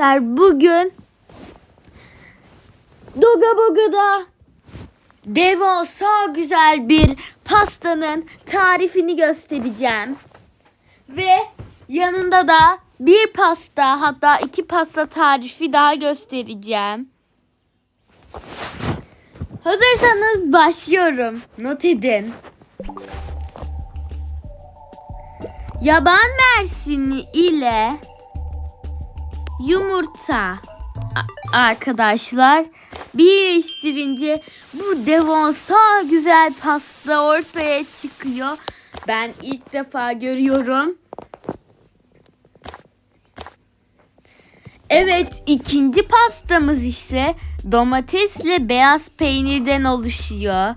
arkadaşlar bugün Doga Boga'da devasa güzel bir pastanın tarifini göstereceğim. Ve yanında da bir pasta hatta iki pasta tarifi daha göstereceğim. Hazırsanız başlıyorum. Not edin. Yaban mersini ile yumurta a- arkadaşlar birleştirince bu devasa güzel pasta ortaya çıkıyor. Ben ilk defa görüyorum. Evet ikinci pastamız ise domatesle beyaz peynirden oluşuyor.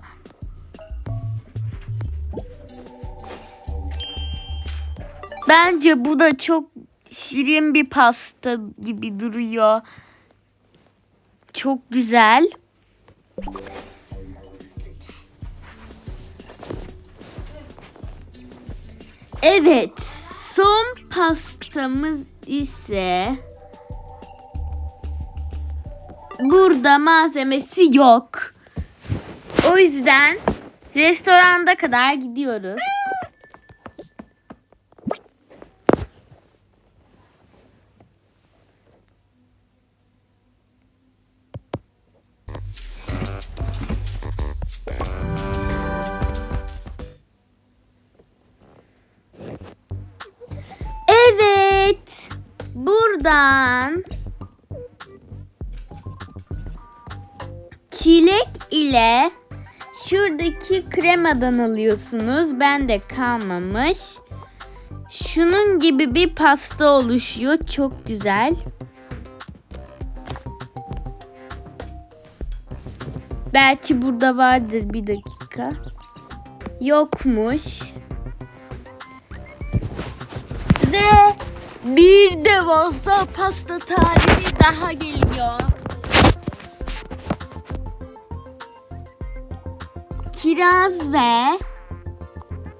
Bence bu da çok şirin bir pasta gibi duruyor. Çok güzel. Evet, son pastamız ise burada malzemesi yok. O yüzden restoranda kadar gidiyoruz. Buradan çilek ile şuradaki kremadan alıyorsunuz. Ben de kalmamış. Şunun gibi bir pasta oluşuyor. Çok güzel. Belki burada vardır bir dakika. Yokmuş. Bir devasa pasta tarifi daha geliyor. Kiraz ve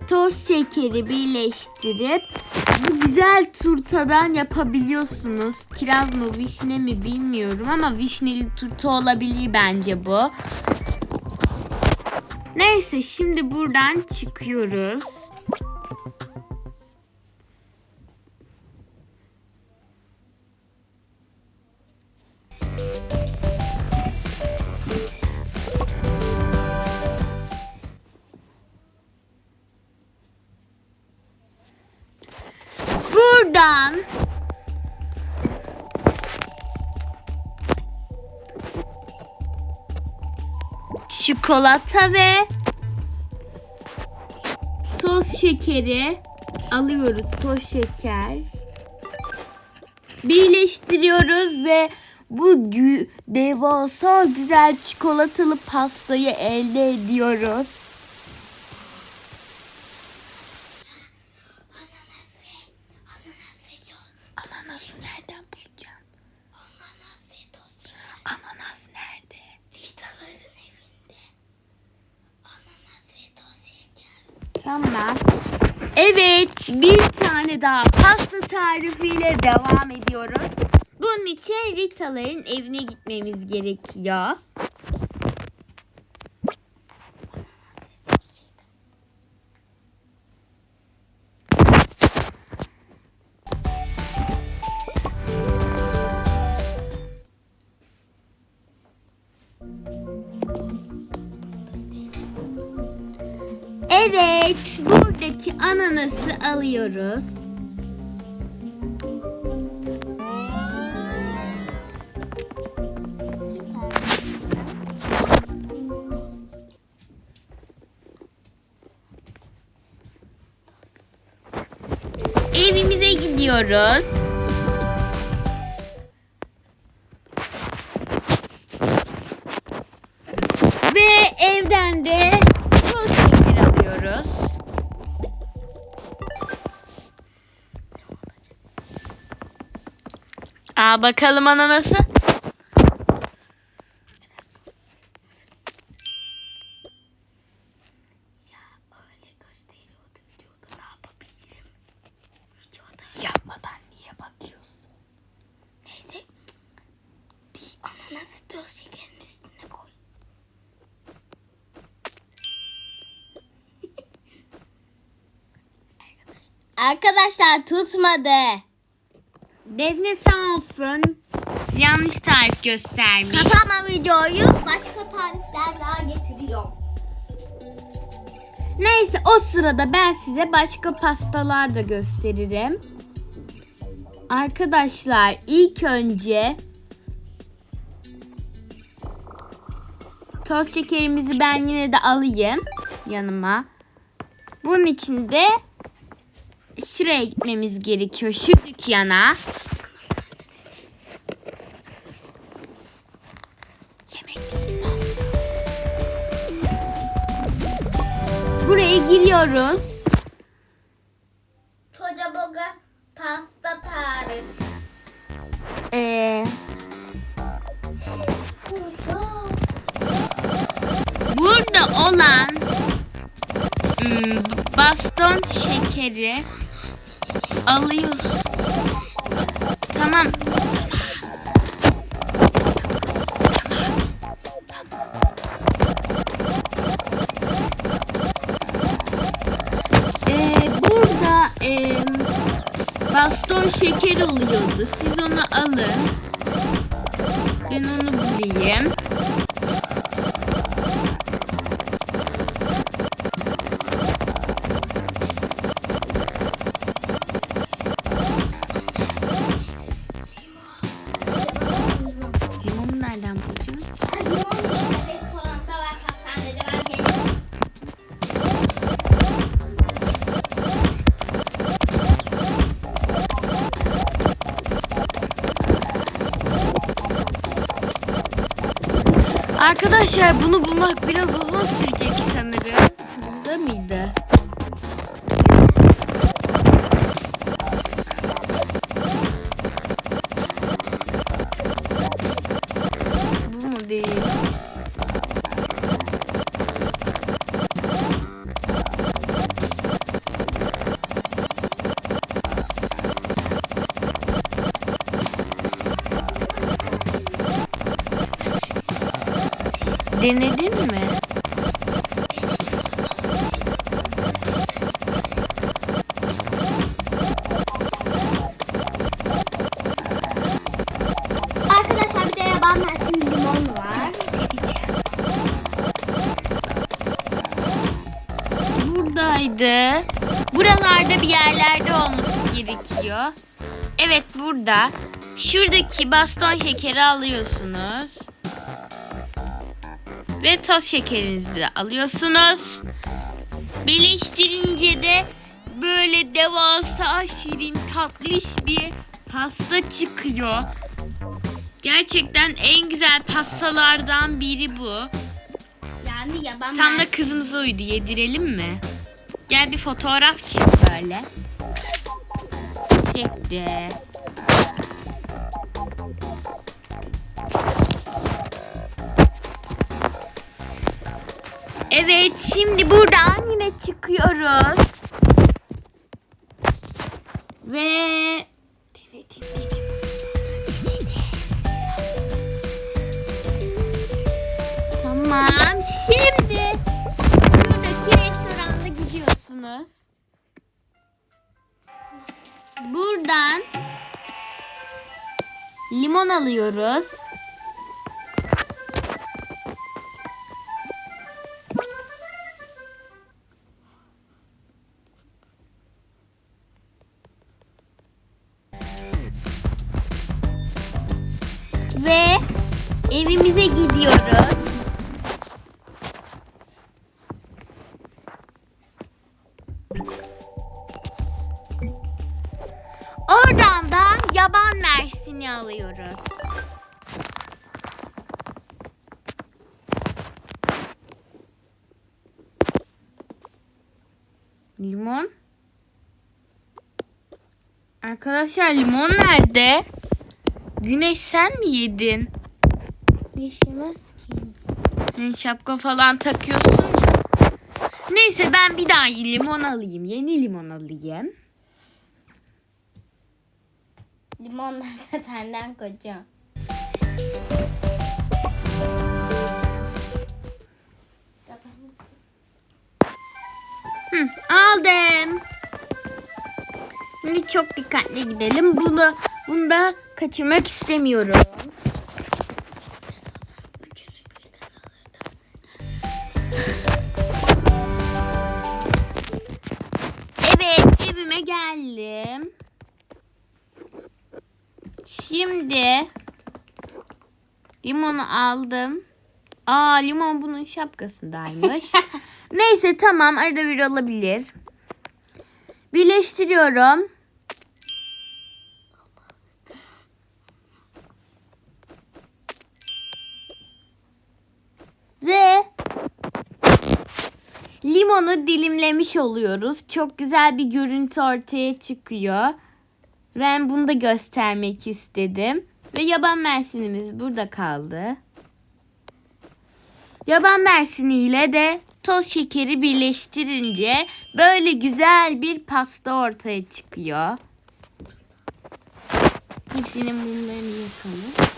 toz şekeri birleştirip bu güzel turtadan yapabiliyorsunuz. Kiraz mı vişne mi bilmiyorum ama vişneli turta olabilir bence bu. Neyse şimdi buradan çıkıyoruz. Buradan çikolata ve sos şekeri alıyoruz. Toz şeker. Birleştiriyoruz ve bu devasa güzel çikolatalı pastayı elde ediyoruz. Ananas ve ananas ve toz. Ananası nereden bulacağım? Ananas ve toz şeker. Ananas nerede? Ritaların evinde. Ananas ve toz şeker. Tamam. Evet, bir tane daha pasta tarifiyle devam ediyoruz. Bunun için Rita'ların evine gitmemiz gerekiyor. Evet, buradaki ananası alıyoruz. Evimize gidiyoruz. Şekerin üstüne koy. Arkadaşlar tutmadı. Defne sağ olsun. Yanlış tarif göstermiş. Kapama videoyu. Başka tarifler daha getiriyorum. Neyse o sırada ben size başka pastalar da gösteririm. Arkadaşlar ilk önce toz şekerimizi ben yine de alayım yanıma. Bunun için de şuraya gitmemiz gerekiyor. Şu dükkana. Buraya giriyoruz. Baston şekeri alıyoruz. Tamam. Ee, baston şeker oluyordu. Siz onu alın. Ben onu bulayım. Bunu bulmak biraz uzun sürecek sanırım. Buralarda bir yerlerde olması gerekiyor. Evet burada. Şuradaki baston şekeri alıyorsunuz. Ve toz şekerinizi de alıyorsunuz. Birleştirince de böyle devasa şirin tatlış bir pasta çıkıyor. Gerçekten en güzel pastalardan biri bu. Yani yaban Tam da kızımıza uydu. Yedirelim mi? Gel bir fotoğraf çek böyle. Çekti. Evet şimdi buradan yine çıkıyoruz. Alıyoruz. Ve evimize gidiyoruz. Oradan da yaban mersini alıyoruz. Limon? Arkadaşlar limon nerede? Güneş sen mi yedin? Güneş yemez ki. Yani şapka falan takıyorsun ya. Neyse ben bir daha limon alayım. Yeni limon alayım. Limonlar da senden koca. Hı, aldım. Şimdi çok dikkatli gidelim. Bunu bunda kaçırmak istemiyorum. Şimdi limonu aldım. Aa limon bunun şapkasındaymış. Neyse tamam arada bir olabilir. Birleştiriyorum. Ve limonu dilimlemiş oluyoruz. Çok güzel bir görüntü ortaya çıkıyor. Ben bunu da göstermek istedim. Ve yaban mersinimiz burada kaldı. Yaban mersini ile de toz şekeri birleştirince böyle güzel bir pasta ortaya çıkıyor. Hepsinin mumlarını yakalım.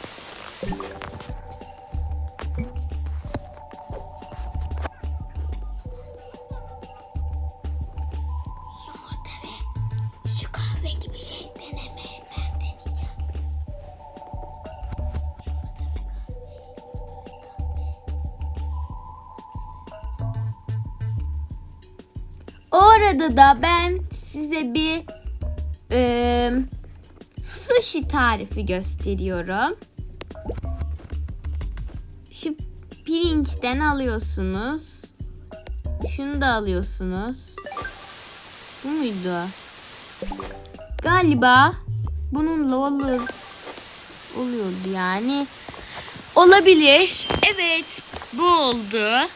Arada da ben size bir e, sushi tarifi gösteriyorum. Şu pirinçten alıyorsunuz. Şunu da alıyorsunuz. Bu muydu? Galiba bununla olur. Oluyordu yani. Olabilir. Evet, bu oldu.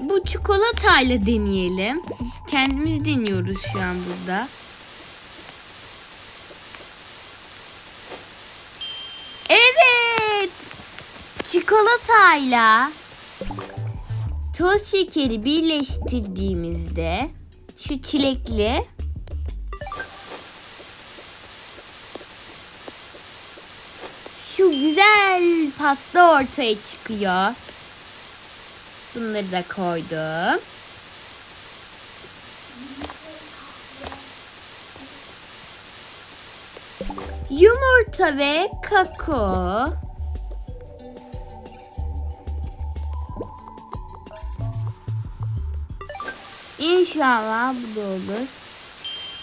Bu çikolatayla deneyelim. Kendimiz deniyoruz şu an burada. Evet. Çikolatayla toz şekeri birleştirdiğimizde şu çilekli şu güzel pasta ortaya çıkıyor. Bunları da koydum. Yumurta ve kakao. İnşallah bu da olur.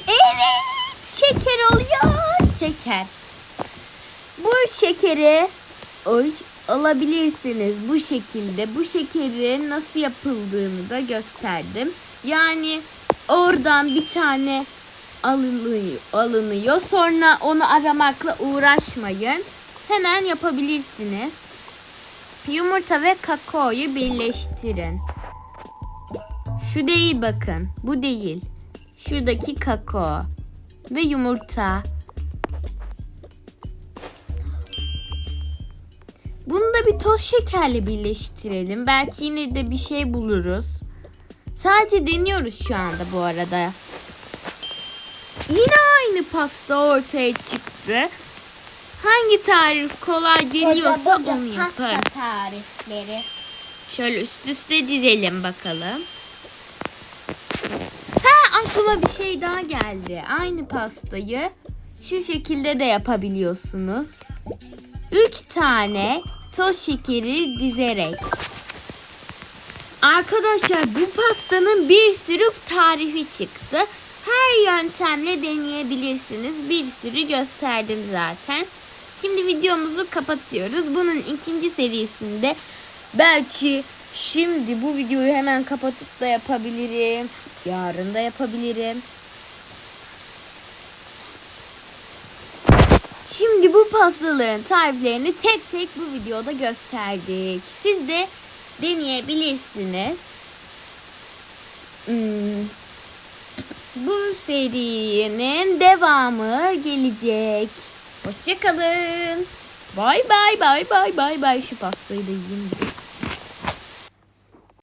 Evet, şeker oluyor. Şeker. Bu şekeri oy, alabilirsiniz bu şekilde. Bu şekerin nasıl yapıldığını da gösterdim. Yani oradan bir tane alınıyor, alınıyor. Sonra onu aramakla uğraşmayın. Hemen yapabilirsiniz. Yumurta ve kakaoyu birleştirin. Şu değil bakın. Bu değil. Şuradaki kakao ve yumurta. Da bir toz şekerle birleştirelim. Belki yine de bir şey buluruz. Sadece deniyoruz şu anda bu arada. Yine aynı pasta ortaya çıktı. Hangi tarif kolay geliyorsa Burada onu pasta yaparım. tarifleri. Şöyle üst üste dizelim bakalım. Ha aklıma bir şey daha geldi. Aynı pastayı şu şekilde de yapabiliyorsunuz. 3 tane toz şekeri dizerek. Arkadaşlar bu pastanın bir sürü tarifi çıktı. Her yöntemle deneyebilirsiniz. Bir sürü gösterdim zaten. Şimdi videomuzu kapatıyoruz. Bunun ikinci serisinde belki şimdi bu videoyu hemen kapatıp da yapabilirim. Yarın da yapabilirim. Şimdi bu pastaların tariflerini tek tek bu videoda gösterdik. Siz de deneyebilirsiniz. Hmm. Bu serinin devamı gelecek. Hoşçakalın. Bay bay bay bay bay bay. Şu pastayı da yiyeyim.